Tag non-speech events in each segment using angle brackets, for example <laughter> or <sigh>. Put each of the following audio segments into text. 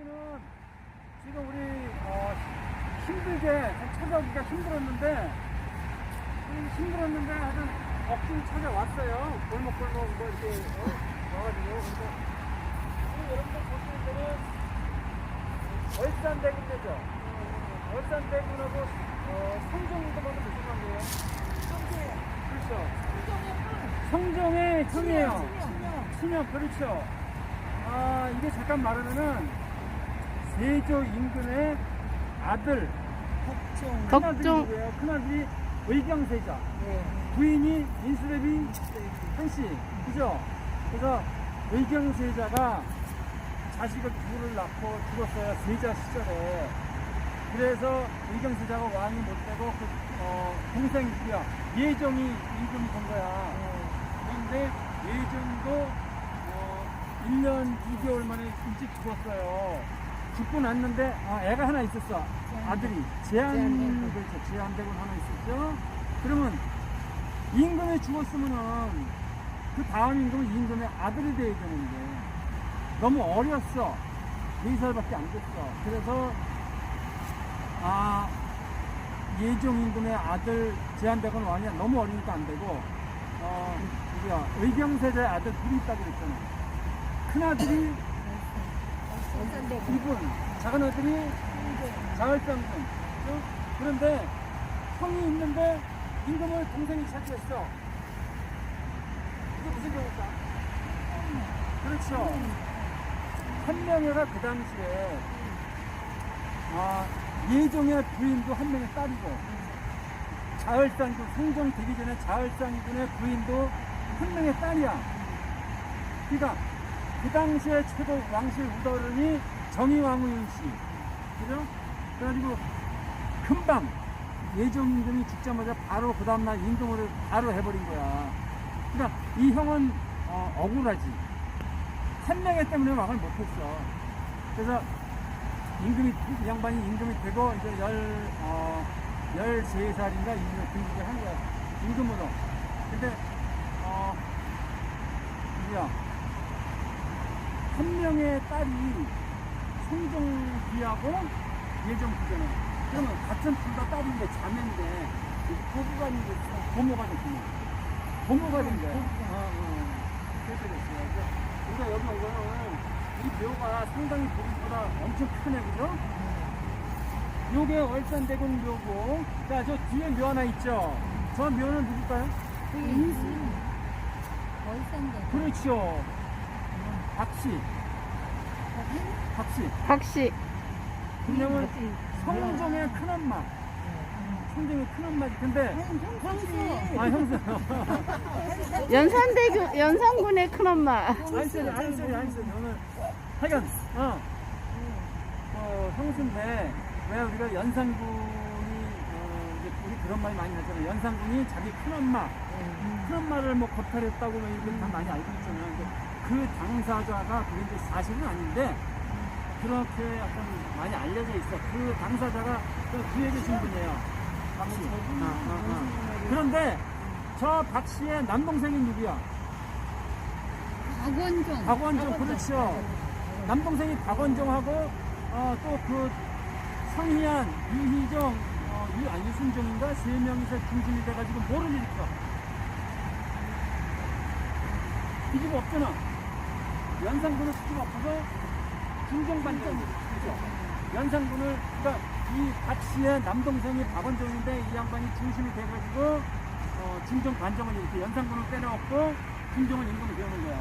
여기는 지금 우리 어, 힘들게 찾아오기가 힘들었는데 좀 힘들었는데 하여튼 억지로 찾아왔어요. 골목골목 뭐 이렇게 어, 와가지고 지금 여러분들 보시는 데는 월산대군대죠. 월산대군하고 어, 성종도하고 무슨 관계예요? 그렇죠. 성종의 형이에요. 친형 그렇죠. 아 이게 잠깐 말하면은 세조 임금의 아들 덕종. 큰아들이 덕종. 누구예요? 큰아들이 의경세자 네. 부인이 인수대비 한씨 그죠? 그래서 의경세자가 자식을 둘을 낳고 죽었어요 세자 시절에 그래서 의경세자가 왕이 못 되고 그 어, 동생이 누구야 예종이 임금이 된 거야 그런데 예종도 어, 1년 2개월 만에 일찍 죽었어요. 죽고 났는데 아, 애가 하나 있었어. 아들이 제한. 그렇죠. 제한대군 하나 있었죠. 그러면 임금이 죽었으면은 그 다음 임금은 임금의 아들이 돼야 되는데 너무 어렸어. 4살밖에 안 됐어. 그래서 아 예종 임금의 아들 제한대군 왕이 너무 어리니까 안 되고 어 우리가 의경세자의 아들 둘이 있다고 그랬잖아. 큰 아들이 이분, 작은 아들이. 그죠? 그런데 형이 있는데 임금을 동생이 차지했어. 이게 무슨 경우일까? 그렇죠. 한명회가 그 당시에 아, 예종의 부인도 한 명의 딸이고 자을상군 성종 되기 전에 자을상군의 부인도 한 명의 딸이야. 그러니까 그 당시에 최고 왕실 우더른이 정의왕후윤 씨, 그죠? 그래가지고 금방 예종 임금이 죽자마자 바로 그 다음날 임금으로 바로 해버린 거야. 그러니까 이 형은 어, 억울하지. 한 명의 때문에 왕을 못했어. 그래서 임금이 이 양반이 임금이 되고 이제 열 어, 13살인가 임금을 한 거야. 임금으로. 근데 어 누구야? 한 명의 딸이 성종비하고 예정부잖아. 그러면 같은 둘 다 딸인데 자매인데 부부가 있는데 고모가 됐구나. 고모가 된 거야. 어, 어. 그렇게 됐어요. 그래서 우리가 여기 온 거는 이 묘가 상당히 보기보다 엄청 크네, 그죠? 요게 월산대군 묘고, 자, 저 뒤에 묘 하나 있죠? 저 묘는 누굴까요? 인수. 월산대. 그렇죠. 박씨. 박씨. 박씨. 그녀는 성종의 큰엄마. 성종의 큰엄마지. 근데, 형수. 아, 형수. <laughs> 연산대교, 연산군의 큰엄마. 아이소리, 아이소리, 아이소리. 오늘, 하여간, 어. 어, 형수인데, 왜 우리가 연산군이, 어, 이제 우리 그런 말 많이 하잖아요. 연산군이 자기 큰엄마, 큰엄마를 뭐 겁탈했다고 뭐 이렇게 다 많이 알고 있잖아요. 그 당사자가 그게 이제 사실은 아닌데, 그렇게 약간 많이 알려져 있어. 그 당사자가 그 뒤에 계신 분이에요. 박씨. 아, 아, 아. 그런데 저 박씨의 남동생이 누구야? 박원종. 박원종, 그렇죠. 남동생이 박원종하고 어, 또그 성희안, 유희정, 어, 유, 아, 유순종인가 세 명이서 중심이 돼가지고 뭐를 일으켜? 뒤집 없잖아. 연산군을 뒤집 없어서 중종반전. 그죠? 연산군을, 그러니까 이 박씨의 남동생이 박원종인데 이 양반이 중심이 돼가지고 어, 중종 반정을 이렇게 연산군을 빼놓고 중종을 임금을 배우는 거야.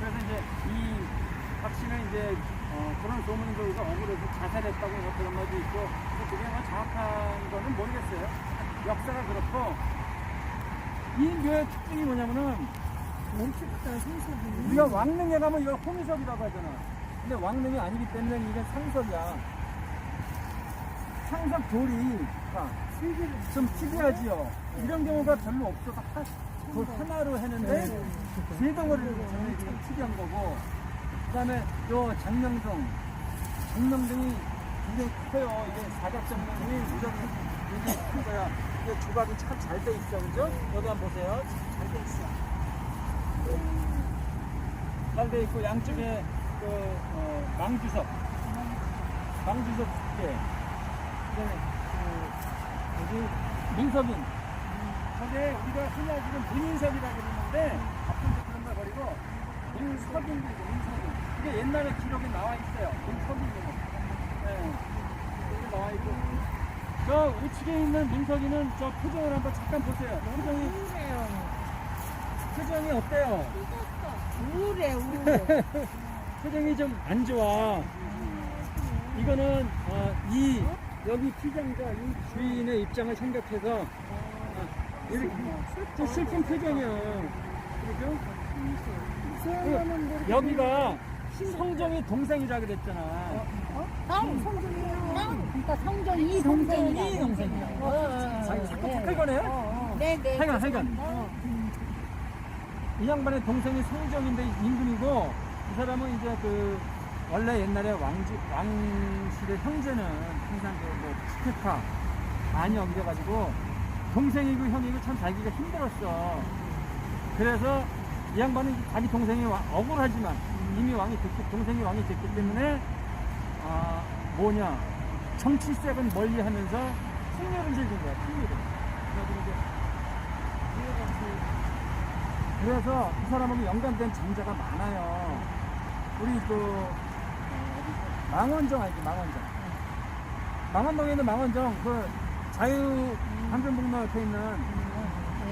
그래서 이제 이 박씨는 이제 어, 그런 소문이 돌고 억울해서 자살했다고 뭐 그런 말도 있고 그게 뭐 정확한 거는 모르겠어요. 역사가 그렇고 이 묘의 특징이 뭐냐면은 멋있다, 생석이. 우리가 왕릉에 가면 이걸 홍석이라고 하잖아. 근데 왕릉이 아니기 때문에 이게 상석이야. 상석 조리가 좀 특이하지요. 이런 경우가 별로 없어서 하, 그 하나로 했는데 세 덩어리를 저는 참 특이한 거고 그 다음에 요 장명동 장명동이 굉장히 커요. 이게 사각장명이 무조건 굉장히 큰 거야. 이게 조각이 참 잘 돼 있어. 그죠? 여기 한번 보세요. 잘 돼 있어. 잘돼 있고 양쪽에 그, 어, 망주석. 망주석 축제. 그 다음에, 그, 여기, 민석인. 거기에 우리가 흔히 알기는 문인석이라고 그러는데, 앞으로 그런 말 버리고, 민석인이고, 민석인. 이게 옛날에 기록에 나와 있어요. 민석인이고. 네. 여기 나와 있고. 저 우측에 있는 민석이는 저 표정을 한번 잠깐 보세요. 표정이. 표정이 어때요? 우울해, 우울해. <laughs> 표정이 좀 안 좋아. 이거는 어, 이 여기 피장자 이 주인의 입장을 생각해서 어, 이렇게 좀 슬픈 표정이야. 그죠? 그, 여기가 성정이 동생이라 그랬잖아. 형, 성준이요. 그러니까 성준이 동생이야. 이 동생이야. 자기 자꾸 착할 거네요. 네, 네. 하여간 하여간 이 양반의 동생이 성정인데 임금이고 이 사람은 이제 그 원래 옛날에 왕지 왕실의 형제는 항상 그뭐 스테파 많이 엉겨가지고 동생이고 형이고 참 살기가 힘들었어. 그래서 이 양반은 자기 동생이 와- 억울하지만 이미 왕이 됐기 동생이 왕이 됐기 때문에 아 뭐냐 정치색은 멀리 하면서 풍요를 즐긴 거야 풍요를. 그래가지고 이제 그래서 이 사람하고 연관된 장자가 많아요. 우리 그 망원정 알지 망원정. 망원동에 있는 망원정 그 자유 한전북로 옆에 있는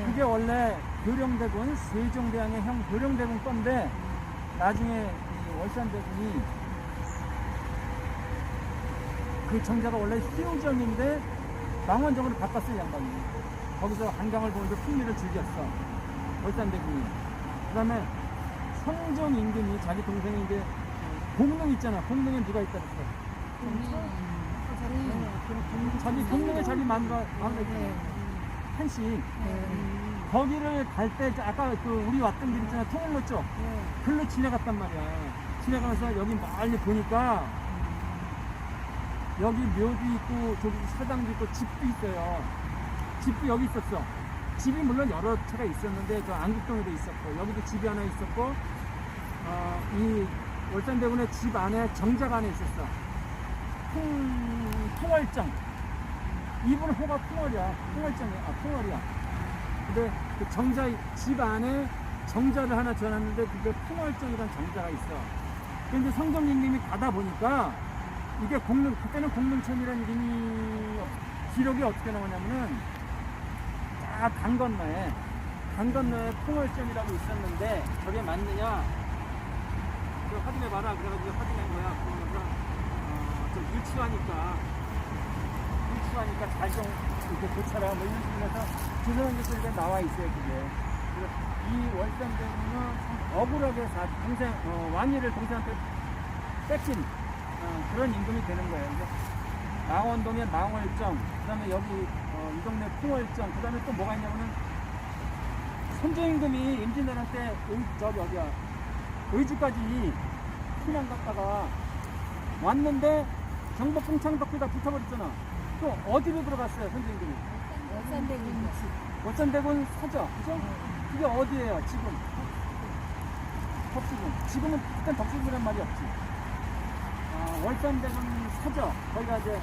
그게 원래 교령대군 세종대왕의 형 교령대군 건데 나중에 이 월산대군이 그 정자가 원래 희우정인데 망원정으로 바꿨어요 이 양반이. 거기서 한강을 보면서 풍미를 즐겼어. 월산대군이. 그 다음에 성종 임금이 자기 동생이 이제 공릉 있잖아. 공릉에 누가 있다 그랬어. 자기 공릉에 자기 마누라, 마누라 있잖아. 한씨. 거기를 갈 때 아까 그 우리 왔던 길 있잖아. 통일로 쪽. 글로 지나갔단 말이야. 지나가면서 여기 멀리 보니까 여기 묘도 있고 저기 사당도 있고 집도 있어요. 집도 여기 있었어. 집이 물론 여러 채가 있었는데 저 안국동에도 있었고 여기도 집이 하나 있었고 어, 이 월산대군의 집 안에 정자가 하나 있었어. 풍, 풍월정. 이분 호가 풍월이야. 풍월정이야. 아, 풍월이야. 근데 그 정자 집 안에 정자를 하나 지어놨는데 그게 풍월정이라는 정자가 있어. 근데 성정님님이 가다 보니까 이게 공릉 그때는 공릉천이라는 이름이 기록이 어떻게 나오냐면은 쫙강 건너에 강 건너에 풍월점이라고 있었는데 저게 맞느냐? 그 확인해 봐라. 그래가지고 확인한 거야. 그러면서 어, 좀 유치하니까 유치하니까 잘 좀 이렇게 고쳐라. 뭐 이런 식으로 해서 조선한 것들이 나와 있어요. 그게. 그래서 이 월산대군은 참 억울하게 사, 동생 어, 왕위를 동생한테 뺏긴 어, 그런 임금이 되는 거예요. 망원동에 망월정, 그 다음에 여기 어, 이 동네 풍월정, 그 다음에 또 뭐가 있냐면은 선조임금이 임진왜란 때 의, 저기 어디야 의주까지 피난 갔다가 왔는데 경복 공창덕비가 붙어버렸잖아. 또 어디로 들어갔어요 선조임금이? 월산대군 월산대군 사저, 그죠? 그게 어디예요 지금? 덕수궁. 지금은 그땐 덕수궁이란 말이 없지. 아, 월산대군 사저, 거기가 이제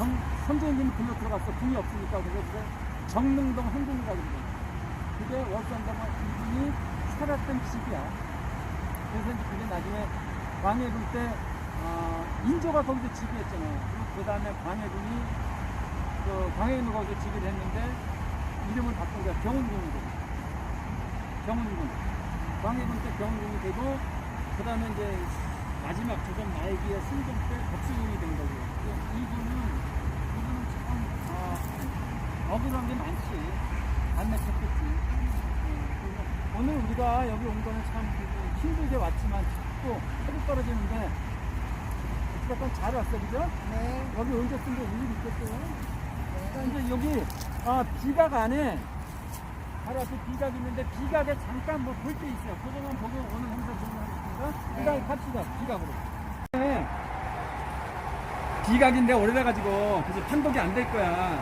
정, 선조임금이 글로 들어갔어. 궁이 없으니까. 그래서 정릉동 행궁이라고 그러거든. 그게 월산대군 이분이 살았던 집이야. 그래서 이제 그게 나중에 광해군 때, 어, 인조가 거기서 지배했잖아. 그 다음에 광해군이, 그, 광해군이 거기서 지배를 했는데, 이름을 바꾼 거야. 경운궁으로. 경운궁. 광해군 때 경운궁이 되고, 그 다음에 이제 마지막 조선 말기에 승종 때 덕수궁이 된 거고. 이분은, 억울한 게 많지. 안 맺혔겠지. 예, 그래서 오늘 우리가 여기 온 거는 참 힘들게 왔지만 자꾸 해도 떨어지는데, 어쨌든 잘 왔어, 그죠? 네. 여기 언제 쓴게 일일이 있겠어요? 근데 여기 아, 비각 안에 바로 앞에 비각 있는데 비각에 잠깐 뭐 볼 게 있어요. 그거만 보고 오늘 행사 진행하겠습니다. 비각 갑시다. 비각으로. 네. 비각인데 오래돼가지고 그래서 판독이 안 될 거야.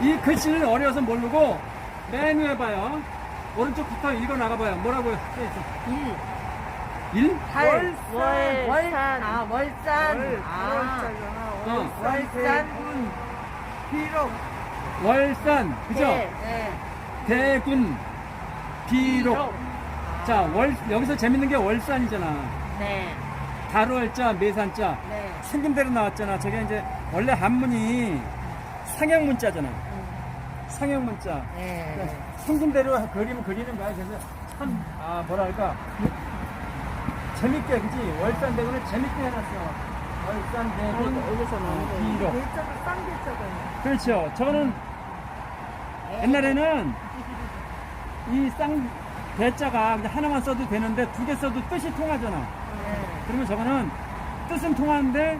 이 글씨는 어려워서 모르고 맨 위에 봐요. 오른쪽부터 읽어 나가봐요. 뭐라고요? 일? 달, 월, 월, 산. 아, 월산. 월, 아, 어. 월산, 비록. 월산, 그죠? 네. 네. 대군, 비록. 자, 월, 여기서 재밌는 게 월산이잖아. 네. 달월자, 매산자. 네. 생긴 대로 나왔잖아. 저게 이제 원래 한문이 상형 문자잖아. 상형 문자. 네. 생긴 대로 그림 그리는 거야. 그래서 참, 아, 뭐랄까. 재밌게, 그지? 월산 대군을 재밌게 해놨어. 월산 대군, 여기서 거예요. 비록. 글자가 쌍글자가 그렇죠. 저거는 옛날에는 이 쌍 대자가 하나만 써도 되는데 두 개 써도 뜻이 통하잖아. 그러면 저거는 뜻은 통하는데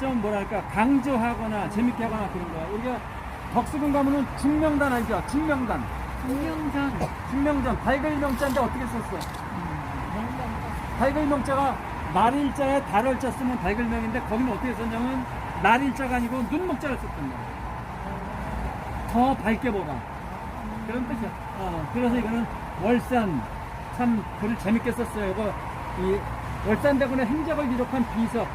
좀 뭐랄까 강조하거나 재밌게 하거나 그런 거야. 우리가 덕수궁 가면은 중명단 알죠? 중명단. 중명전. 중명단. 발글명자인데 어떻게 썼어? 발글명자가 날일자에 달월자 쓰면 발글명인데 거기는 어떻게 썼냐면 날일자가 아니고 눈목자를 썼단 말이야. 더 밝게 보라. 그런 뜻이야. 어, 그래서 이거는 월산 참 글을 재밌게 썼어요. 이거 이 월산대군의 행적을 기록한 비석.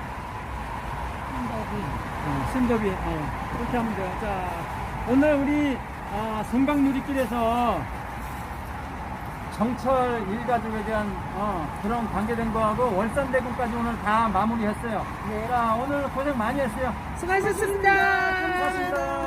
어, 신dob이 어, 그렇게 하면 돼요. 자 오늘 우리 아, 송강누리길에서 정철 일가족에 대한 어, 그런 관계된 거하고 월산대군까지 오늘 다 마무리했어요. 자 오늘 고생 많이 했어요. 수고하셨습니다.